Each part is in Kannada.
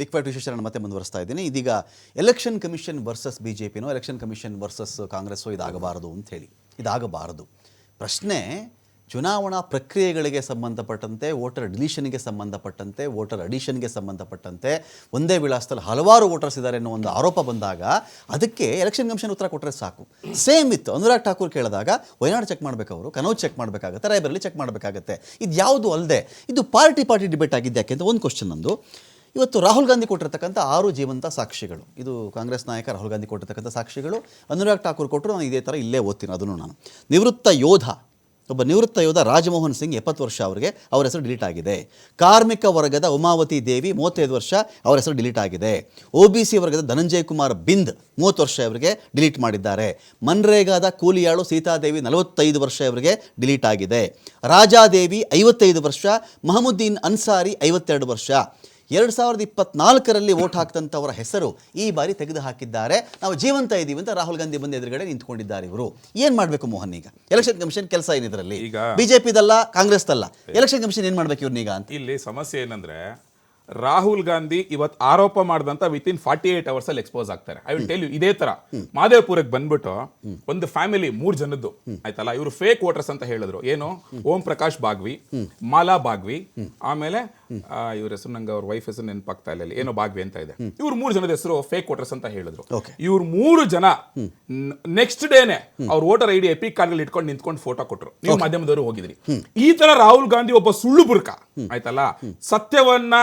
ಬಿಗ್ ಫೈಟ್ ವಿಶೇಷವನ್ನು ಮತ್ತೆ ಮುಂದುವರಿಸ್ತಾ ಇದ್ದೀನಿ. ಇದೀಗ election commission versus B J ಪಿನೋ election commission versus ಕಾಂಗ್ರೆಸ್ಸೋ ಇದಾಗಬಾರದು ಅಂತ ಹೇಳಿ ಇದಾಗಬಾರದು. ಪ್ರಶ್ನೆ, ಚುನಾವಣಾ ಪ್ರಕ್ರಿಯೆಗಳಿಗೆ ಸಂಬಂಧಪಟ್ಟಂತೆ ವೋಟರ್ ಡಿಲೀಷನ್ಗೆ ಸಂಬಂಧಪಟ್ಟಂತೆ ವೋಟರ್ ಅಡಿಷನ್ಗೆ ಸಂಬಂಧಪಟ್ಟಂತೆ ಒಂದೇ ವಿಳಾಸದಲ್ಲಿ ಹಲವಾರು ವೋಟರ್ಸ್ ಇದ್ದಾರೆ ಅನ್ನೋ ಒಂದು ಆರೋಪ ಬಂದಾಗ ಅದಕ್ಕೆ ಎಲೆಕ್ಷನ್ ಕಮಿಷನ್ ಉತ್ತರ ಕೊಟ್ಟರೆ ಸಾಕು. ಸೇಮ್ ಇತ್ತು. ಅನುರಾಗ್ ಠಾಕೂರ್ ಕೇಳಿದಾಗ, ವಯನಾಡ್ ಚೆಕ್ ಮಾಡಬೇಕು ಅವರು ಕನೌಜ್ ಚೆಕ್ ಮಾಡಬೇಕಾಗುತ್ತೆ ರಾಯಬರಲ್ಲಿ ಚೆಕ್ ಮಾಡಬೇಕಾಗತ್ತೆ. ಇದು ಯಾವುದು ಅಲ್ಲದೆ ಇದು ಪಾರ್ಟಿ ಪಾರ್ಟಿ ಡಿಬೇಟ್ ಆಗಿದ್ದೆ ಯಾಕೆಂದರೆ ಒಂದು ಕ್ವಶನ್ ನಂದು. ಇವತ್ತು ರಾಹುಲ್ ಗಾಂಧಿ ಕೊಟ್ಟಿರ್ತಕ್ಕಂಥ ಆರು ಜೀವಂತ ಸಾಕ್ಷಿಗಳು. ಇದು ಕಾಂಗ್ರೆಸ್ ನಾಯಕ ರಾಹುಲ್ ಗಾಂಧಿ ಕೊಟ್ಟಿರ್ತಕ್ಕಂಥ ಸಾಕ್ಷಿಗಳು. ಅನುರಾಗ್ ಠಾಕೂರ್ ಕೊಟ್ಟರು ನಾನು ಇದೇ ಥರ ಇಲ್ಲೇ ಓದ್ತೀನಿ ಅದನ್ನು ನಾನು. ನಿವೃತ್ತ ಯೋಧ, ಒಬ್ಬ ನಿವೃತ್ತ ಯೋಧ ರಾಜಮೋಹನ್ ಸಿಂಗ್ ಎಪ್ಪತ್ತು ವರ್ಷ ಅವರಿಗೆ ಅವರ ಹೆಸರು ಡಿಲೀಟ್ ಆಗಿದೆ. ಕಾರ್ಮಿಕ ವರ್ಗದ ಉಮಾವತಿ ದೇವಿ ಮೂವತ್ತೈದು ವರ್ಷ ಅವರ ಹೆಸರು ಡಿಲೀಟ್ ಆಗಿದೆ. ಒ ಬಿ ಸಿ ವರ್ಗದ ಧನಂಜಯ್ ಕುಮಾರ್ ಬಿಂದ್ ಮೂವತ್ತು ವರ್ಷ ಅವರಿಗೆ ಡಿಲೀಟ್ ಮಾಡಿದ್ದಾರೆ. ಮನ್ರೇಗಾದ ಕೂಲಿಯಾಳು ಸೀತಾದೇವಿ ನಲವತ್ತೈದು ವರ್ಷ ಇವರಿಗೆ ಡಿಲೀಟ್ ಆಗಿದೆ. ರಾಜಾದೇವಿ ಐವತ್ತೈದು ವರ್ಷ, ಮಹಮುದ್ದೀನ್ ಅನ್ಸಾರಿ ಐವತ್ತೆರಡು ವರ್ಷ. ಎರಡು ಸಾವಿರದ ಇಪ್ಪತ್ನಾಲ್ಕರಲ್ಲಿ ವೋಟ್ ಹಾಕ್ತಂಥವರ ಹೆಸರು ಈ ಬಾರಿ ತೆಗೆದು ಹಾಕಿದ್ದಾರೆ ನಾವು ಜೀವಂತ ಇದ್ದೀವಿ ಅಂತ ರಾಹುಲ್ ಗಾಂಧಿ ಬಂದು ಎದುರುಗಡೆ ನಿಂತ್ಕೊಂಡಿದ್ದಾರೆ ಇವರು. ಏನು ಮಾಡಬೇಕು ಮೋಹನ್ ಈಗ? ಎಲೆಕ್ಷನ್ ಕಮಿಷನ್ ಕೆಲಸ ಏನಿದ್ರಲ್ಲಿ? ಈಗ- ಬಿಜೆಪಿದಲ್ಲ ಕಾಂಗ್ರೆಸ್ದಲ್ಲ ಎಲೆಕ್ಷನ್ ಕಮಿಷನ್ ಏನು ಮಾಡಬೇಕು ಇವ್ರನ್ನೀಗ ಅಂತ? ಇಲ್ಲಿ ಸಮಸ್ಯೆ ಏನಂದ್ರೆ ರಾಹುಲ್ ಗಾಂಧಿ ಇವತ್ತು ಆರೋಪ ಮಾಡಿದಂತ within forty eight hours ಅಲ್ಲಿ ಎಕ್ಸ್ಪೋಸ್ ಆಗ್ತಾರೆ. ಐ ವಿಲ್ ಟೆಲ್ ಯು ಇದೇ ತರ. ಮಾದೇವಪುರಕ್ಕೆ ಬಂದ್ಬಿಟ್ಟು ಒಂದು ಫ್ಯಾಮಿಲಿ ಮೂರ್ ಜನದ್ದು ಆಯ್ತಲ್ಲ? ಇವರು ಫೇಕ್ ವೋಟರ್ಸ್ ಅಂತ ಹೇಳಿದ್ರು. ಏನು? ಓಂ ಪ್ರಕಾಶ್ ಬಾಗ್ವಿ ಮಾಲಾ ಬಾಗ್ವಿ ಆಮೇಲೆ ಇವ್ರ ಹೆಸರು ನಂಗೆ ಅವ್ರ ವೈಫ್ ಹೆಸರು ನೆನಪಾಗ್ತಾ ಇಲ್ಲ ಏನೋ ಬಾಗ್ವಿ ಅಂತ ಇದೆ. ಇವ್ರ ಮೂರು ಜನದ ಹೆಸರು ಫೇಕ್ ವೋಟರ್ಸ್ ಅಂತ ಹೇಳಿದ್ರು. ಇವ್ರ ಮೂರು ಜನ ನೆಕ್ಸ್ಟ್ ಡೇನೆ ಅವ್ರ ವೋಟರ್ ಐಡಿ ಎಪಿಕ್ ಕಾರ್ಡ್ ಇಟ್ಕೊಂಡು ನಿಂತ್ಕೊಂಡು ಫೋಟೋ ಕೊಟ್ರು. ನೀವು ಮಾಧ್ಯಮದವರು ಹೋಗಿದ್ರಿ. ಈ ತರ ರಾಹುಲ್ ಗಾಂಧಿ ಒಬ್ಬ ಸುಳ್ಳು ಬುರ್ಕ ಆಯ್ತಲ್ಲ? ಸತ್ಯವನ್ನ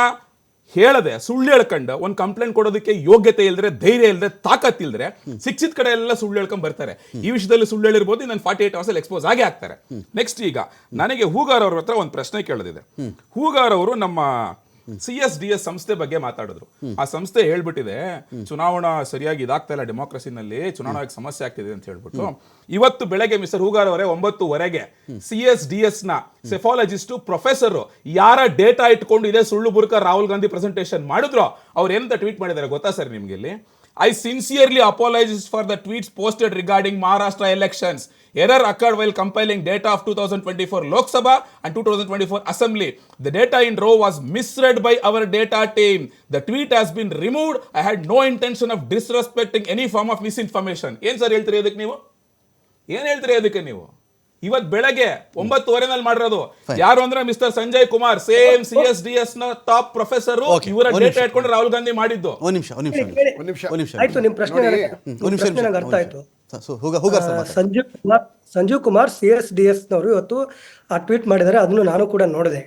ಹೇಳದೆ, ಸುಳ್ಳು ಹೇಳ್ಕೊಂಡು ಒಂದ್ ಕಂಪ್ಲೇಂಟ್ ಕೊಡೋದಕ್ಕೆ ಯೋಗ್ಯತೆ ಇಲ್ದ್ರೆ, ಧೈರ್ಯ ಇಲ್ದ್ರೆ, ತಾಕತ್ ಇಲ್ದ್ರೆ ಶಿಕ್ಷಿತ ಕಡೆ ಎಲ್ಲ ಸುಳ್ಳು ಹೇಳ್ಕೊಂಡ್ ಬರ್ತಾರೆ. ಈ ವಿಷಯದಲ್ಲಿ ಸುಳ್ಳು ಹೇಳಿರ್ಬೋದು ನಾನು ಫಾರ್ಟಿ ಏಟ್ ಅವರ್ಸ್ ಅಲ್ಲಿ ಎಕ್ಸ್ಪೋಸ್ ಆಗೇ ಆಗ್ತಾರೆ ನೆಕ್ಸ್ಟ್ ಈಗ, ನನಗೆ ಹೂಗಾರ್ ಅವ್ರ ಹತ್ರ ಒಂದು ಪ್ರಶ್ನೆ ಕೇಳೋದಿದೆ. ಹೂಗಾರ್ ಅವರು ನಮ್ಮ ಸಿ ಎಸ್ ಡಿ ಎಸ್ ಸಂಸ್ಥೆ ಬಗ್ಗೆ ಮಾತಾಡಿದ್ರು ಆ ಸಂಸ್ಥೆ ಹೇಳ್ಬಿಟ್ಟಿದೆ, ಚುನಾವಣಾ ಸರಿಯಾಗಿ ಇದಾಗ್ತಾ ಇಲ್ಲ ಡೆಮೋಕ್ರಸಿನಲ್ಲಿ, ಚುನಾವಣೆಗೆ ಸಮಸ್ಯೆ ಆಗ್ತಿದೆ ಅಂತ ಹೇಳ್ಬಿಟ್ಟು. ಇವತ್ತು ಬೆಳಗ್ಗೆ ಮಿಸ್ಟರ್ ಹೂಗಾರ್ ಅವರೇ ಒಂಬತ್ತುವರೆಗೆ ಸಿ ಎಸ್ ಡಿ ಎಸ್ನ ಸೆಫಾಲಜಿಸ್ಟ್, ಪ್ರೊಫೆಸರ್ ಯಾರ ಡೇಟಾ ಇಟ್ಕೊಂಡು ಇದೇ ಸುಳ್ಳು ಬುರ್ಕ ರಾಹುಲ್ ಗಾಂಧಿ ಪ್ರೆಸೆಂಟೇಶನ್ ಮಾಡಿದ್ರು, ಅವ್ರು ಎಂತ ಟ್ವೀಟ್ ಮಾಡಿದ್ದಾರೆ ಗೊತ್ತಾ ಸರ್ ನಿಮ್ಗೆ ಇಲ್ಲಿ? I sincerely apologise for the tweets posted regarding Maharashtra elections error occurred while compiling data of 2024 Lok Sabha and 2024 Assembly. The data in row was misread by our data team. The tweet has been removed. I had no intention of disrespecting any form of misinformation. ಏನ್ ಸರ್ ಹೇಳ್ತೀರಿ ಅದಕ್ಕೆ ನೀವು ಏನ್ ಹೇಳ್ತೀರಿ ಅದಕ್ಕೆ ನೀವು ಇವತ್ ಬೆಳಗ್ಗೆ ಒಂಬತ್ತುವರೆನಲ್ಲಿ ಮಾಡಿರೋದು. ಯಾರು ಅಂದ್ರೆ mister Sanjay Kumar same C S D ಎಸ್ನ ಟಾಪ್ ಪ್ರೊಫೆಸರ್ ಇವರ ಡೇಟಾ ಇಟ್ಕೊಂಡು ರಾಹುಲ್ ಗಾಂಧಿ ಮಾಡಿದ್ದು. ಒಂದು ನಿಮಿಷ ಒಂದು ನಿಮಿಷ. ಒಂದು ನಿಮಿಷ ಆಯ್ತು ನಿಮ್ ಪ್ರಶ್ನೆ ನನಗೆ- ಒಂದು ನಿಮಿಷ ಪ್ರಶ್ನೆ ಅರ್ಥ ಆಯ್ತು. Sanjeev Kumar Sanjeev Kumar C S D S ನವರು ಇವತ್ತು ಆ ಟ್ವೀಟ್ ಮಾಡಿದ್ದಾರೆ ಅದನ್ನು ನಾನು ಕೂಡ ನೋಡಿದೆ.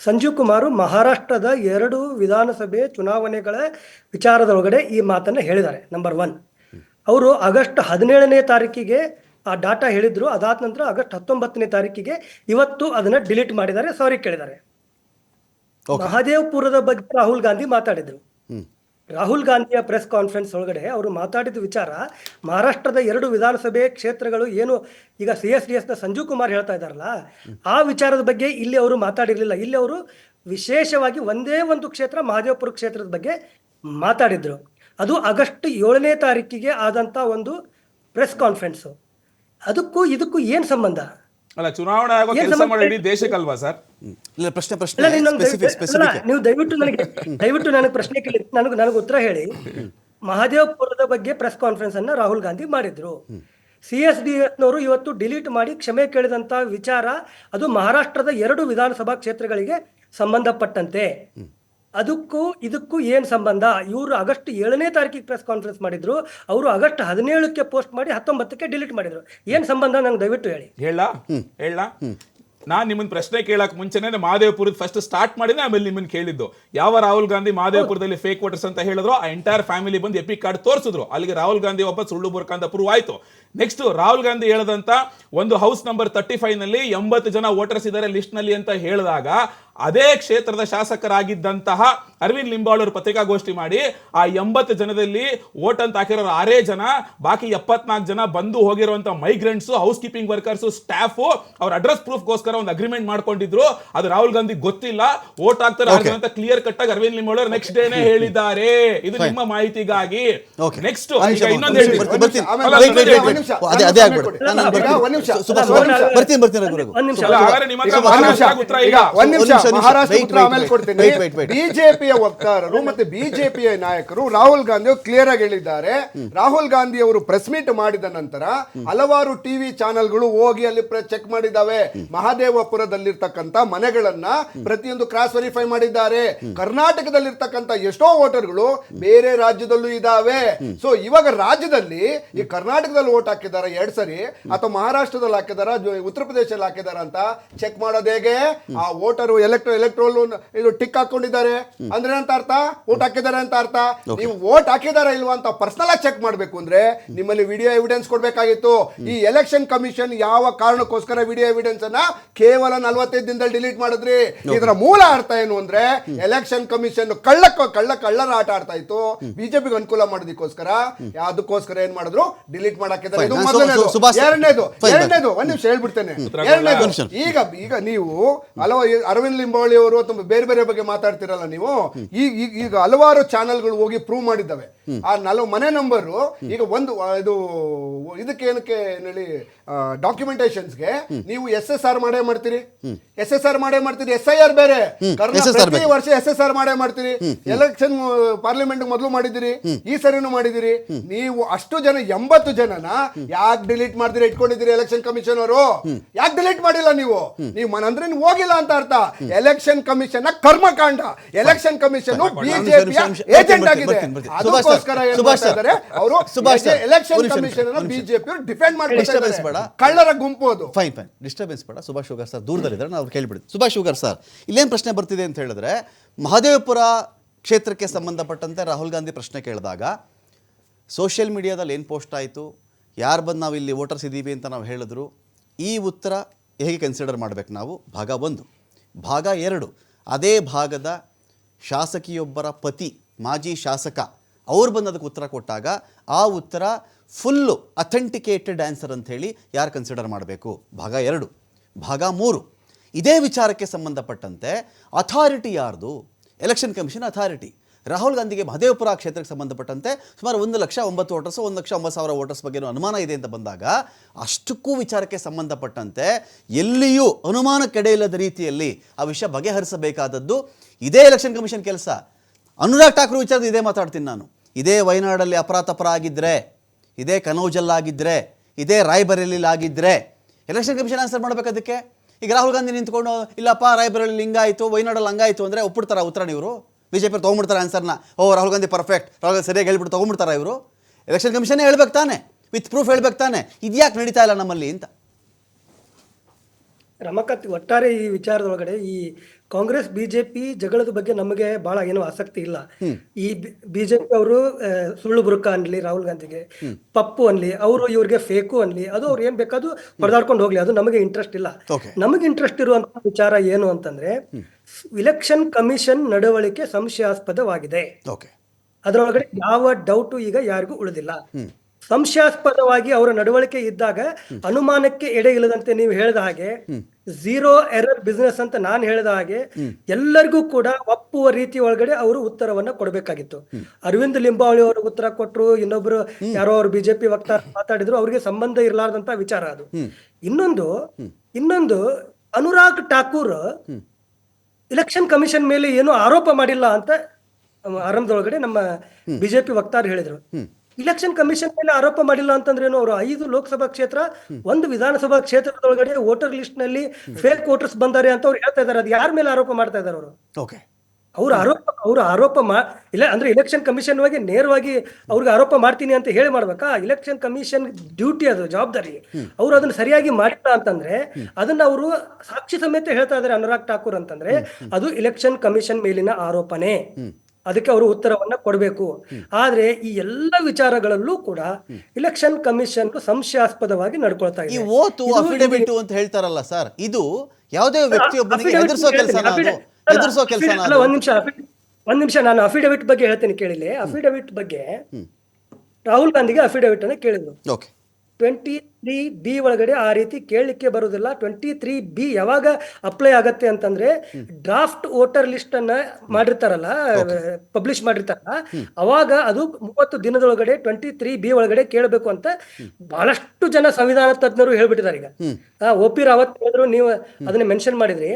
ಸಂಜೀವ್ ಕುಮಾರ್ ಮಹಾರಾಷ್ಟ್ರದ ಎರಡು ವಿಧಾನಸಭೆ ಚುನಾವಣೆಗಳ ವಿಚಾರದೊಳಗಡೆ ಈ ಮಾತನ್ನ ಹೇಳಿದ್ದಾರೆ ನಂಬರ್ ಒನ್ ಅವರು ಆಗಸ್ಟ್ ಹದಿನೇಳನೇ ತಾರೀಕಿಗೆ ಆ ಡಾಟಾ ಹೇಳಿದ್ರು ಅದಾದ ನಂತರ ಆಗಸ್ಟ್ ಹತ್ತೊಂಬತ್ತನೇ ತಾರೀಕಿಗೆ ಇವತ್ತು ಅದನ್ನ ಡಿಲೀಟ್ ಮಾಡಿದ್ದಾರೆ ಸಾರಿ ಕೇಳಿದ್ದಾರೆ. ಮಹಾದೇವ್ಪುರದ ಬಗ್ಗೆ ರಾಹುಲ್ ಗಾಂಧಿ ಮಾತಾಡಿದ್ರು. ರಾಹುಲ್ ಗಾಂಧಿಯ ಪ್ರೆಸ್ ಕಾನ್ಫರೆನ್ಸ್ ಒಳಗಡೆ ಅವರು ಮಾತಾಡಿದ ವಿಚಾರ ಮಹಾರಾಷ್ಟ್ರದ ಎರಡು ವಿಧಾನಸಭೆ ಕ್ಷೇತ್ರಗಳು ಏನು ಈಗ ಸಿ ಎಸ್ ಡಿ ಎಸ್ನ ಸಂಜೀವ್ ಕುಮಾರ್ ಹೇಳ್ತಾ ಇದ್ದಾರಲ್ಲ ಆ ವಿಚಾರದ ಬಗ್ಗೆ ಇಲ್ಲಿ ಅವರು ಮಾತಾಡಿರಲಿಲ್ಲ. ಇಲ್ಲಿ ಅವರು ವಿಶೇಷವಾಗಿ ಒಂದೇ ಒಂದು ಕ್ಷೇತ್ರ ಮಹದೇವಪುರ ಕ್ಷೇತ್ರದ ಬಗ್ಗೆ ಮಾತಾಡಿದ್ರು. ಅದು ಆಗಸ್ಟ್ ಏಳನೇ ತಾರೀಕಿಗೆ ಆದಂಥ ಒಂದು ಪ್ರೆಸ್ ಕಾನ್ಫರೆನ್ಸು. ಅದಕ್ಕೂ ಇದಕ್ಕೂ ಏನು ಸಂಬಂಧ? ಅಲ್ಲ ಚುನಾವಣೆ ಆಗೋ ಕೆಲಸ ಮಾಡಿ ಇಡೀ ದೇಶಕ್ಕಲ್ವಾ ಸರ್? ಇಲ್ಲ ಪ್ರಶ್ನೆ ಪ್ರಶ್ನೆ. ನೀವು ಸ್ಪೆಸಿಫಿಕ್ ದಯವಿಟ್ಟು- ನೀವು ದಯವಿಟ್ಟು ನನಗೆ ದಯವಿಟ್ಟು ನನಗೆ ಪ್ರಶ್ನೆ ಕೇಳಿ ನನಗೆ ನನಗೆ ಉತ್ತರ ಹೇಳಿ. ಮಹಾದೇವಪುರದ ಬಗ್ಗೆ ಪ್ರೆಸ್ ಕಾನ್ಫರೆನ್ಸ್ ಅನ್ನ ರಾಹುಲ್ ಗಾಂಧಿ ಮಾಡಿದ್ರು. ಸಿ ಎಸ್ ಡಿ ಎಸ್ನವರು ಇವತ್ತು ಡಿಲೀಟ್ ಮಾಡಿ ಕ್ಷಮೆ ಕೇಳಿದಂತ ವಿಚಾರ ಅದು ಮಹಾರಾಷ್ಟ್ರದ ಎರಡು ವಿಧಾನಸಭಾ ಕ್ಷೇತ್ರಗಳಿಗೆ ಸಂಬಂಧಪಟ್ಟಂತೆ. ಅದಕ್ಕೂ ಇದಕ್ಕೂ ಏನು ಸಂಬಂಧ? ಇವರು ಆಗಸ್ಟ್ ಏಳನೇ ತಾರೀಕಿಗೆ ಪ್ರೆಸ್ ಕಾನ್ಫರೆನ್ಸ್ ಮಾಡಿದ್ರು. ಅವರು ಆಗಸ್ಟ್ ಹದಿನೇಳಕ್ಕೆ ಪೋಸ್ಟ್ ಮಾಡಿ ಹತ್ತೊಂಬತ್ತಕ್ಕೆ ಡಿಲೀಟ್ ಮಾಡಿದ್ರು. ಏನು ಸಂಬಂಧ ನಂಗೆ ದಯವಿಟ್ಟು ಹೇಳಿ. ಹೇಳ ಹೇಳ ನಾನು ನಿಮ್ಮನ್ನ ಪ್ರಶ್ನೆ ಕೇಳಕ್ ಮುಂಚೆನೇ ಮಹದೇವಪುರದ ಫಸ್ಟ್ ಸ್ಟಾರ್ಟ್ ಮಾಡಿದ್ರೆ ಆಮೇಲೆ ನಿಮ್ಮನ್ನ ಕೇಳಿದ್ದು. ಯಾವ ರಾಹುಲ್ ಗಾಂಧಿ ಮಹದೇವಪುರದಲ್ಲಿ ಫೇಕ್ ವೋಟರ್ಸ್ ಅಂತ ಹೇಳಿದ್ರು ಆ ಎಂಟೈರ್ ಫ್ಯಾಮಿಲಿ ಬಂದು ಎಪಿಕ್ ಕಾರ್ಡ್ ತೋರಿಸಿದ್ರು. ಅಲ್ಲಿಗೆ ರಾಹುಲ್ ಗಾಂಧಿ ಒಬ್ಬ ಸುಳ್ಳು ಬುರ್ಕ ಅಂತ ಪ್ರೂವ್ ಆಯ್ತು. ನೆಕ್ಸ್ಟ್ ರಾಹುಲ್ ಗಾಂಧಿ ಹೇಳದಂತ ಒಂದು ಹೌಸ್ ನಂಬರ್ ತರ್ಟಿ ಫೈವ್ನಲ್ಲಿ ಎಂಬತ್ತು ಜನ ವೋಟರ್ಸ್ ಇದ್ದಾರೆ ಲಿಸ್ಟ್ನಲ್ಲಿ ಅಂತ ಹೇಳಿದಾಗ ಅದೇ ಕ್ಷೇತ್ರದ ಶಾಸಕರಾಗಿದ್ದಂತಹ ಅರವಿಂದ್ ಲಿಂಬಾಳ್ ಪತ್ರಿಕಾಗೋಷ್ಠಿ ಮಾಡಿ ಆ ಎಂಬತ್ತು ಜನದಲ್ಲಿ ವೋಟ್ ಅಂತ ಹಾಕಿರೋ ಆರೇ ಜನ ಬಾಕಿ ಎಪ್ಪತ್ನಾಲ್ಕು ಜನ ಬಂದು ಹೋಗಿರುವಂಥ migrants housekeeping workers staff ಅವ್ರ ಅಡ್ರೆಸ್ ಪ್ರೂಫ್ಗೋಸ್ಕರ ಒಂದು ಅಗ್ರಿಮೆಂಟ್ ಮಾಡ್ಕೊಂಡಿದ್ರು. ಅದು ರಾಹುಲ್ ಗಾಂಧಿ ಗೊತ್ತಿಲ್ಲ. ವೋಟ್ ಹಾಕ್ತಾರೆ ಅಂತ ಕ್ಲಿಯರ್ ಕಟ್ ಆಗಿ ಅರವಿಂದ್ ಲಿಂಬಾಳ್ ನೆಕ್ಸ್ಟ್ ಡೇನೆ ಹೇಳಿದ್ದಾರೆ. ಇದು ನಿಮ್ಮ ಮಾಹಿತಿಗಾಗಿ. ನೆಕ್ಸ್ಟ್ ಇನ್ನೊಂದು ಹೇಳ್ತೀನಿ ಬರ್ತೀನಿ, ಬರ್ತೀನಿ. ಉತ್ತರ ಈಗ ಒಂದ್ ನಿಮಿಷ. ಬಿಜೆಪಿಯ ವಕ್ತಾರರು ಮತ್ತೆ ಬಿಜೆಪಿಯ ನಾಯಕರು ರಾಹುಲ್ ಗಾಂಧಿ ಅವರು ಕ್ಲಿಯರ್ ಆಗಿ ಹೇಳಿದ್ದಾರೆ. ರಾಹುಲ್ ಗಾಂಧಿ ಅವರು ಪ್ರೆಸ್ ಮೀಟ್ ಮಾಡಿದ ನಂತರ ಹಲವಾರು ಟಿವಿ ಚಾನೆಲ್ಗಳು ಹೋಗಿ ಅಲ್ಲಿ ಚೆಕ್ ಮಾಡಿದ್ದಾವೆ. ಮಹಾದೇವಪುರದಲ್ಲಿರ್ತಕ್ಕಂಥ ಮನೆಗಳನ್ನ ಪ್ರತಿಯೊಂದು ಕ್ರಾಸ್ ವೆರಿಫೈ ಮಾಡಿದ್ದಾರೆ. ಕರ್ನಾಟಕದಲ್ಲಿರ್ತಕ್ಕಂಥ ಎಷ್ಟೋ ವೋಟರ್ಗಳು ಬೇರೆ ರಾಜ್ಯದಲ್ಲೂ ಇದಾವೆ ಸೊ ಇವಾಗ ರಾಜ್ಯದಲ್ಲಿ ಈ ಕರ್ನಾಟಕದಲ್ಲಿ ವೋಟ್ ಹಾಕಿದಾರ ಎರಡ್ ಸರಿ ಅಥವಾ ಮಹಾರಾಷ್ಟ್ರದಲ್ಲಿ ಹಾಕಿದಾರ ಉತ್ತರ ಪ್ರದೇಶದಲ್ಲಿ ಹಾಕಿದಾರ ಅಂತ ಚೆಕ್ ಮಾಡೋದು ಹೇಗೆ? ಆ ವೋಟರ್ ಎಲೆಕ್ಟ್ರೋ ಎಲೆಕ್ಟ್ರೋಲ್ ಇದು ಟಿಕ್ ಹಾಕೊಂಡಿದ್ದಾರೆ. ಅಂದ್ರೆ ಅಂತ ಅರ್ಥ? ವೋಟ್ ಹಾಕಿದ್ದಾರೆ ಅಂತ ಅರ್ಥ? ನೀವು ವೋಟ್ ಹಾಕಿದಾರ ಇಲ್ವಾ ಅಂತ ಪರ್ಸನಲ್ ಆಗಿ ಚೆಕ್ ಮಾಡ್ಬೇಕು ಅಂದ್ರೆ ನಿಮ್ಮಲ್ಲಿ ವಿಡಿಯೋ ಎವಿಡೆನ್ಸ್ ಕೊಡ್ಬೇಕಾಗಿತ್ತು. ಈ ಎಲೆಕ್ಷನ್ ಕಮಿಷನ್ ಯಾವ ಕಾರಣಕ್ಕೋಸ್ಕರ ವಿಡಿಯೋ ಎವಿಡೆನ್ಸ್ ಅನ್ನ ಕೇವಲ ನಲವತ್ತೈದು ದಿನದಲ್ಲಿ ಡಿಲೀಟ್ ಮಾಡಿದ್ರಿ? ಇದರ ಮೂಲ ಅರ್ಥ ಏನು ಅಂದ್ರೆ ಎಲೆಕ್ಷನ್ ಕಮಿಷನ್ ಕಳ್ಳಕ್ಕ ಕಳ್ಳ ಕಳ್ಳರ ಆಟ ಆಡ್ತಾ ಇತ್ತು. ಬಿಜೆಪಿಗೆ ಅನುಕೂಲ ಮಾಡೋದಕ್ಕೋಸ್ಕರ. ಅದಕ್ಕೋಸ್ಕರ ಏನ್ ಮಾಡಿದ್ರು? ಡಿಲೀಟ್ ಮಾಡಾಕಿದ್ದಾರೆ ಇದು. ಮೊದಲನೇದು. ಎರಡನೇದು. ಎರಡನೇದು. ಒಂದ್ ನಿಮಿಷ ಹೇಳ್ಬಿಡ್ತೇನೆ. ಎರಡನೇದು. ಈಗ ಈಗ ನೀವು ಹಲವು ಅರವಿಂದ್ ಲಿಂಬಾವಳಿ ಅವರು ಅಥವಾ ಬೇರೆ ಬೇರೆ ಬಗ್ಗೆ ಮಾತಾಡ್ತಿರಲ್ಲ ನೀವು? ಈಗ ಈಗ ಈಗ ಹಲವಾರು ಚಾನೆಲ್ಗಳು ಹೋಗಿ ಪ್ರೂವ್ ಮಾಡಿದ್ದಾವೆ. ಆ ನಲವು ಮನೆ ನಂಬರು ಈಗ ಒಂದು ಇದು ಇದಕ್ಕೆ ಏನಕ್ಕೆ ಏನ್ ಹೇಳಿ ಡಾಕ್ಯುಮೆಂಟೇಶನ್ಸ್ಗೆ ನೀವು ಎಸ್ ಎಸ್ ಆರ್ ಮಾಡೇ ಮಾಡ್ತೀರಿ. ಎಸ್ ಎಸ್ ಆರ್ ಮಾಡೇ ಮಾಡ್ತೀರಿ ಎಸ್ ಐ ಆರ್ ಬೇರೆ. ಪ್ರತಿ ವರ್ಷ ಎಸ್ ಎಸ್ ಆರ್ ಮಾಡೇ ಮಾಡ್ತೀರಿ. ಎಲೆಕ್ಷನ್ ಪಾರ್ಲಿಮೆಂಟ್ ಮೊದಲು ಮಾಡಿದಿರಿ ಈ ಸರಿನೂ ಮಾಡಿದಿರಿ ನೀವು ಅಷ್ಟು ಜನ ಎಂಬತ್ತು ಜನನ ಯಾಕೆ ಡಿಲೀಟ್ ಮಾಡಿದಿರಿ ಇಟ್ಕೊಂಡಿದ್ದೀರಿ ಎಲೆಕ್ಷನ್ ಕಮಿಷನ್ ಅವರು ಯಾಕೆ ಡಿಲೀಟ್ ಮಾಡಿಲ್ಲ ನೀವು? ನೀವು ಅಂದ್ರೆ ಹೋಗಿಲ್ಲ ಅಂತ ಅರ್ಥ. ಎಲೆಕ್ಷನ್ ಕಮಿಷನ್ ಕರ್ಮಕಾಂಡ. ಎಲೆಕ್ಷನ್ ಕಮಿಷನ್ ಬಿಜೆಪಿ ಏಜೆಂಟ್ ಆಗಿದೆ. ಅದಕ್ಕೋಸ್ಕರ ಅವರು ಎಲೆಕ್ಷನ್ ಕಮಿಷನ್. BJP defend. ಮಾಡ್ತಾರೆ ಕಳ್ಳರ ಗುಂಪು ಅದು. ಫೈನ್ ಫೈನ್ ಡಿಸ್ಟರ್ಬೆನ್ಸ್ ಬೇಡ. ಸುಭಾಷ್ ಶುಗರ್ ಸರ್ ದೂರದಲ್ಲಿದ್ದಾರೆ. ನಾವು ಕೇಳಿಬಿಡ್ತೀವಿ ಸುಭಾಷ್ ಶುಗರ್ ಸರ್ ಇಲ್ಲೇನು ಪ್ರಶ್ನೆ ಬರ್ತಿದೆ ಅಂತ ಹೇಳಿದ್ರೆ ಮಹದೇವಪುರ ಕ್ಷೇತ್ರಕ್ಕೆ ಸಂಬಂಧಪಟ್ಟಂತೆ ರಾಹುಲ್ ಗಾಂಧಿ ಪ್ರಶ್ನೆ ಕೇಳಿದಾಗ ಸೋಷಿಯಲ್ ಮೀಡಿಯಾದಲ್ಲಿ ಏನು ಪೋಸ್ಟ್ ಆಯಿತು? ಯಾರು ಬಂದು ನಾವು ಇಲ್ಲಿ ವೋಟರ್ಸ್ ಇದ್ದೀವಿ ಅಂತ ನಾವು ಹೇಳಿದ್ರು? ಈ ಉತ್ತರ ಹೇಗೆ ಕನ್ಸಿಡರ್ ಮಾಡಬೇಕು ನಾವು? ಭಾಗ ಒಂದು. ಭಾಗ ಎರಡು. ಅದೇ ಭಾಗದ ಶಾಸಕಿಯೊಬ್ಬರ ಪತಿ, ಮಾಜಿ ಶಾಸಕ, ಅವ್ರು ಬಂದು ಅದಕ್ಕೆ ಉತ್ತರ ಕೊಟ್ಟಾಗ ಆ ಉತ್ತರ ಫುಲ್ಲು ಅಥೆಂಟಿಕೇಟೆಡ್ ಆನ್ಸರ್ ಅಂಥೇಳಿ ಯಾರು ಕನ್ಸಿಡರ್ ಮಾಡಬೇಕು? ಭಾಗ ಎರಡು. ಭಾಗ ಮೂರು. ಇದೇ ವಿಚಾರಕ್ಕೆ ಸಂಬಂಧಪಟ್ಟಂತೆ ಅಥಾರಿಟಿ ಯಾರ್ದು? ಎಲೆಕ್ಷನ್ ಕಮಿಷನ್ ಅಥಾರಿಟಿ ರಾಹುಲ್ ಗಾಂಧಿಗೆ ಮಹದೇವಪುರ ಕ್ಷೇತ್ರಕ್ಕೆ ಸಂಬಂಧಪಟ್ಟಂತೆ ಸುಮಾರು ಒಂದು ಲಕ್ಷ ಒಂಬತ್ತು ವೋಟರ್ಸ್, ಒಂದು ಲಕ್ಷ ಒಂಬತ್ತು ಸಾವಿರ ವೋಟರ್ಸ್ ಬಗ್ಗೆ ಅನುಮಾನ ಇದೆ ಅಂತ ಬಂದಾಗ ಅಷ್ಟಕ್ಕೂ ವಿಚಾರಕ್ಕೆ ಸಂಬಂಧಪಟ್ಟಂತೆ ಎಲ್ಲಿಯೂ ಅನುಮಾನಕ್ಕೆಡೆಯಿಲ್ಲದ ರೀತಿಯಲ್ಲಿ ಆ ವಿಷಯ ಬಗೆಹರಿಸಬೇಕಾದದ್ದು ಇದೇ ಎಲೆಕ್ಷನ್ ಕಮಿಷನ್ ಕೆಲಸ. ಅನುರಾಗ್ ಠಾಕೂರ್ ವಿಚಾರದ ಇದೇ ಮಾತಾಡ್ತೀನಿ ನಾನು. ಇದೇ ವಯನಾಡಲ್ಲಿ ಅಪರಾಧಪರ ಆಗಿದ್ದರೆ ಇದೇ ಕನೌಜಲ್ಲಾಗಿದ್ದರೆ ಇದೇ ರಾಯ್ಬರೇಲಿಲಿ ಆಗಿದ್ದರೆ ಎಲೆಕ್ಷನ್ ಕಮಿಷನ್ ಆನ್ಸರ್ ಮಾಡಬೇಕದಕ್ಕೆ ಈಗ ರಾಹುಲ್ ಗಾಂಧಿ ನಿಂತ್ಕೊಂಡು, ಇಲ್ಲಪ್ಪ ರಾಯ್ಬರೇಲಿ ಹಿಂಗಾಯಿತು, ವಯನಾಡಲ್ಲಿ ಹಂಗಾಯಿತು ಅಂದರೆ ಒಪ್ಪಿಡ್ತಾರ ಉತ್ತರ ಇವರು ಬಿ ಜೆ ಪಿ ತೊಗೊಂಬಿಡ್ತಾರೆ ಆನ್ಸರ್ನ ಓ, ರಾಹುಲ್ ಗಾಂಧಿ ಪರ್ಫೆಕ್ಟ್ ರಾಹುಲ್ ಗಾಂಧಿ ಸರಿಯಾಗಿ ಹೇಳ್ಬಿಟ್ಟು ತೊಗೊಂಡ್ಬಿಡ್ತಾರೆ ಇವರು? ಎಲೆಕ್ಷನ್ ಕಮಿಷನ್ ಹೇಳ್ಬೇಕು ತಾನೆ. ವಿತ್ ಪ್ರೂಫ್ ಹೇಳ್ಬೇಕು ತಾನೆ. ಇದ್ಯಾಕೆ ನಡೀತಾ ಇಲ್ಲ ನಮ್ಮಲ್ಲಿ ಅಂತ. ರಮಕತ್, ಒಟ್ಟಾರೆ ಈ ವಿಚಾರದೊಳಗಡೆ ಈ ಕಾಂಗ್ರೆಸ್ ಬಿಜೆಪಿ ಜಗಳದ ಬಗ್ಗೆ ನಮಗೆ ಬಹಳ ಏನೋ ಆಸಕ್ತಿ ಇಲ್ಲ. ಈ ಬಿಜೆಪಿ ಅವರು ಸುಳ್ಳು ಬುರುಕ ಅನ್ಲಿ ರಾಹುಲ್ ಗಾಂಧಿಗೆ. ಪಪ್ಪು ಅನ್ಲಿ ಅವರು ಇವ್ರಿಗೆ ಫೇಕು ಅನ್ಲಿ ಅದು ಅವ್ರು ಏನ್ ಬೇಕಾದ್ರು ಹೊಡೆದಾಡ್ಕೊಂಡು ಹೋಗ್ಲಿ ಅದು ನಮಗೆ ಇಂಟ್ರೆಸ್ಟ್ ಇಲ್ಲ. ನಮಗೆ ಇಂಟ್ರೆಸ್ಟ್ ಇರುವಂತಹ ವಿಚಾರ ಏನು ಅಂತಂದ್ರೆ ಇಲೆಕ್ಷನ್ ಕಮಿಷನ್ ನಡವಳಿಕೆ ಸಂಶಯಾಸ್ಪದವಾಗಿದೆ. ಅದರೊಳಗಡೆ ಯಾವ ಡೌಟು ಈಗ ಯಾರಿಗೂ ಉಳಿದಿಲ್ಲ. ಸಂಶಯಾಸ್ಪದವಾಗಿ ಅವರ ನಡವಳಿಕೆ ಇದ್ದಾಗ ಅನುಮಾನಕ್ಕೆ ಎಡೆ ಇಲ್ಲದಂತೆ ನೀವು ಹೇಳಿದ ಹಾಗೆ ಝೀರೋ ಎರರ್ ಬಿಸ್ನೆಸ್ ಅಂತ ನಾನು ಹೇಳಿದ ಹಾಗೆ ಎಲ್ಲರಿಗೂ ಕೂಡ ಒಪ್ಪುವ ರೀತಿ ಒಳಗಡೆ ಅವರು ಉತ್ತರವನ್ನ ಕೊಡಬೇಕಾಗಿತ್ತು. ಅರವಿಂದ್ ಲಿಂಬಾವಳಿ ಅವರು ಉತ್ತರ ಕೊಟ್ಟರು ಇನ್ನೊಬ್ರು ಯಾರೋ ಅವರು ಬಿಜೆಪಿ ವಕ್ತಾರ ಮಾತಾಡಿದ್ರು, ಅವರಿಗೆ ಸಂಬಂಧ ಇರಲಾರದಂತ ವಿಚಾರ ಅದು. ಇನ್ನೊಂದು ಇನ್ನೊಂದು ಅನುರಾಗ್ ಠಾಕೂರ್ ಇಲೆಕ್ಷನ್ ಕಮಿಷನ್ ಮೇಲೆ ಏನು ಆರೋಪ ಮಾಡಿಲ್ಲ ಅಂತ ಆರಂಭದೊಳಗಡೆ ನಮ್ಮ ಬಿಜೆಪಿ ವಕ್ತಾರ ಹೇಳಿದ್ರು. ಇಲೆಕ್ಷನ್ ಕಮಿಷನ್ ಮೇಲೆ ಆರೋಪ ಮಾಡಿಲ್ಲ ಅಂತಂದ್ರೆ ಏನು ಅವರು ಐದು ಲೋಕಸಭಾ ಕ್ಷೇತ್ರ ಒಂದು ವಿಧಾನಸಭಾ ಕ್ಷೇತ್ರದೊಳಗಡೆ ವೋಟರ್ ಲಿಸ್ಟ್ನಲ್ಲಿ ಫೇಕ್ ವೋಟರ್ಸ್ ಬಂದಾರೆ ಅಂತ ಅವ್ರು ಹೇಳ್ತಾ ಇದಾರೆ. ಅದು ಯಾರ ಮೇಲೆ ಆರೋಪ ಮಾಡ್ತಾ ಇದಾರೆ ಅವರು? ಓಕೆ ಅವ್ರ ಆರೋಪ ಅವ್ರ ಆರೋಪ ಮಾ ಇಲ್ಲ ಅಂದ್ರೆ ಇಲೆಕ್ಷನ್ ಕಮಿಷನ್ ವಾಗಿ ನೇರವಾಗಿ ಅವ್ರಿಗೆ ಆರೋಪ ಮಾಡ್ತೀನಿ ಅಂತ ಹೇಳಿ ಮಾಡ್ಬೇಕಾ? ಇಲೆಕ್ಷನ್ ಕಮಿಷನ್ ಡ್ಯೂಟಿ ಅದು ಜವಾಬ್ದಾರಿ. ಅವ್ರು ಅದನ್ನ ಸರಿಯಾಗಿ ಮಾಡಿಲ್ಲ ಅಂತಂದ್ರೆ ಅದನ್ನ ಅವರು ಸಾಕ್ಷಿ ಸಮೇತ ಹೇಳ್ತಾ ಇದಾರೆ ಅನುರಾಗ್ ಠಾಕೂರ್ ಅಂತಂದ್ರೆ ಅದು ಇಲೆಕ್ಷನ್ ಕಮಿಷನ್ ಮೇಲಿನ ಆರೋಪನೆ. ಅದಕ್ಕೆ ಅವರು ಉತ್ತರವನ್ನ ಕೊಡಬೇಕು. ಆದ್ರೆ ಈ ಎಲ್ಲ ವಿಚಾರಗಳಲ್ಲೂ ಕೂಡ ಇಲೆಕ್ಷನ್ ಕಮಿಷನ್ ಸಂಶಯಾಸ್ಪದವಾಗಿ ನಡ್ಕೊಳ್ತಾ ಈ ಇದೆ ಓತು ಇದು- ಅಫಿಡವಿಟ್ ಅಂತ ಹೇಳ್ತಾರಲ್ಲ ಸರ್ ಇದು ಯಾವುದೇ ವ್ಯಕ್ತಿಯೊಬ್ಬನಿಗೆ ಎದುರಿಸೋ ಕೆಲಸ ಎದುರಿಸೋ ಕೆಲಸ ಒಂದ್ ನಿಮಿಷ ಒಂದ್ ನಿಮಿಷ ನಾನು ಅಫಿಡವಿಟ್ ಬಗ್ಗೆ ಹೇಳ್ತೀನಿ ಕೇಳಿಲಿ ಅಫಿಡವಿಟ್ ಬಗ್ಗೆ ರಾಹುಲ್ ಗಾಂಧಿಗೆ ಅಫಿಡವಿಟ್ ಅನ್ನ ಕೇಳಿದ್ರು. ಓಕೆ. ಟ್ವೆಂಟಿ ತ್ರೀ ಬಿ ಒಳಗಡೆ ಆ ರೀತಿ ಕೇಳಲಿಕ್ಕೆ ಬರುವುದಿಲ್ಲ ಟ್ವೆಂಟಿ ತ್ರೀ ಬಿ ಯಾವಾಗ ಅಪ್ಲೈ ಆಗತ್ತೆ ಅಂತಂದ್ರೆ ಡ್ರಾಫ್ಟ್ ವೋಟರ್ ಲಿಸ್ಟ್ ಅನ್ನ ಮಾಡಿರ್ತಾರಲ್ಲ ಪಬ್ಲಿಷ್ ಮಾಡಿರ್ತಾರಲ್ಲ ಅವಾಗ ಅದು ಮೂವತ್ತು ದಿನದೊಳಗಡೆ ಟ್ವೆಂಟಿ ತ್ರೀ ಬಿ ಒಳಗಡೆ ಕೇಳಬೇಕು ಅಂತ ಬಹಳಷ್ಟು ಜನ ಸಂವಿಧಾನ ತಜ್ಞರು ಹೇಳ್ಬಿಟ್ಟಿದ್ದಾರೆ ಈಗ. ಒ ಪಿ ರಾವತ್ ಹೇಳಿದ್ರು ನೀವು ಅದನ್ನ ಮೆನ್ಷನ್ ಮಾಡಿದ್ರಿ.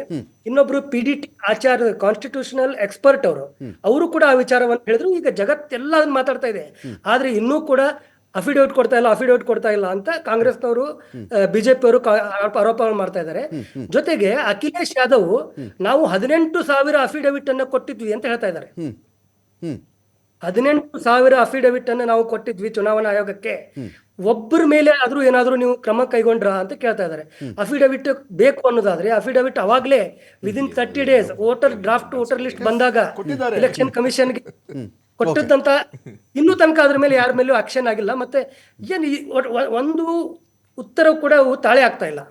ಇನ್ನೊಬ್ರು P D T Acharya constitutional expert ಅವರು. ಅವರು ಕೂಡ ಆ ವಿಚಾರವನ್ನು ಹೇಳಿದ್ರು. ಈಗ ಜಗತ್ತೆಲ್ಲ ಅದನ್ನ ಮಾತಾಡ್ತಾ ಇದೆ. ಆದ್ರೆ ಇನ್ನೂ ಕೂಡ ಅಫಿಡೇವಿಟ್ ಕೊಡ್ತಾ ಇಲ್ಲ ಅಫಿಡೇವಿಟ್ ಕೊಡ್ತಾ ಇಲ್ಲ ಅಂತ ಕಾಂಗ್ರೆಸ್ನವರು ಬಿಜೆಪಿ ಅವರು ಆರೋಪ ಮಾಡ್ತಾ ಇದ್ದಾರೆ. ಜೊತೆಗೆ ಅಖಿಲೇಶ್ ಯಾದವ್ ನಾವು ಹದಿನೆಂಟು ಸಾವಿರ ಅಫಿಡೇವಿಟ್ ಅನ್ನ ಕೊಟ್ಟಿದ್ವಿ ಅಂತ ಹೇಳ್ತಾ ಇದ್ದಾರೆ. ಹದಿನೆಂಟು ಸಾವಿರ ಅಫಿಡೇವಿಟ್ ಅನ್ನು ನಾವು ಕೊಟ್ಟಿದ್ವಿ ಚುನಾವಣಾ ಆಯೋಗಕ್ಕೆ. ಒಬ್ಬರ ಮೇಲೆ ಆದ್ರೂ ಏನಾದ್ರೂ ನೀವು ಕ್ರಮ ಕೈಗೊಂಡ್ರ ಅಂತ ಕೇಳ್ತಾ ಇದ್ದಾರೆ. ಅಫಿಡವಿಟ್ ಬೇಕು ಅನ್ನೋದಾದ್ರೆ ಅಫಿಡವಿಟ್ ಅವಾಗ್ಲೇ within thirty days voter draft voter list ಬಂದಾಗ ಎಲೆಕ್ಷನ್ ಕಮಿಷನ್ಗೆ ಕೊಟ್ಟದ್ದಂತ ಇನ್ನೂ ತನಕ ಅದ್ರ ಮೇಲೆ ಯಾರ ಮೇಲೂ ಆಕ್ಷನ್ ಆಗಿಲ್ಲ. ಮತ್ತೆ ಏನ್ ಒಂದು ಉತ್ತರ ಕೂಡ ತಾಳೆ ಆಗ್ತಾ ಇಲ್ಲ.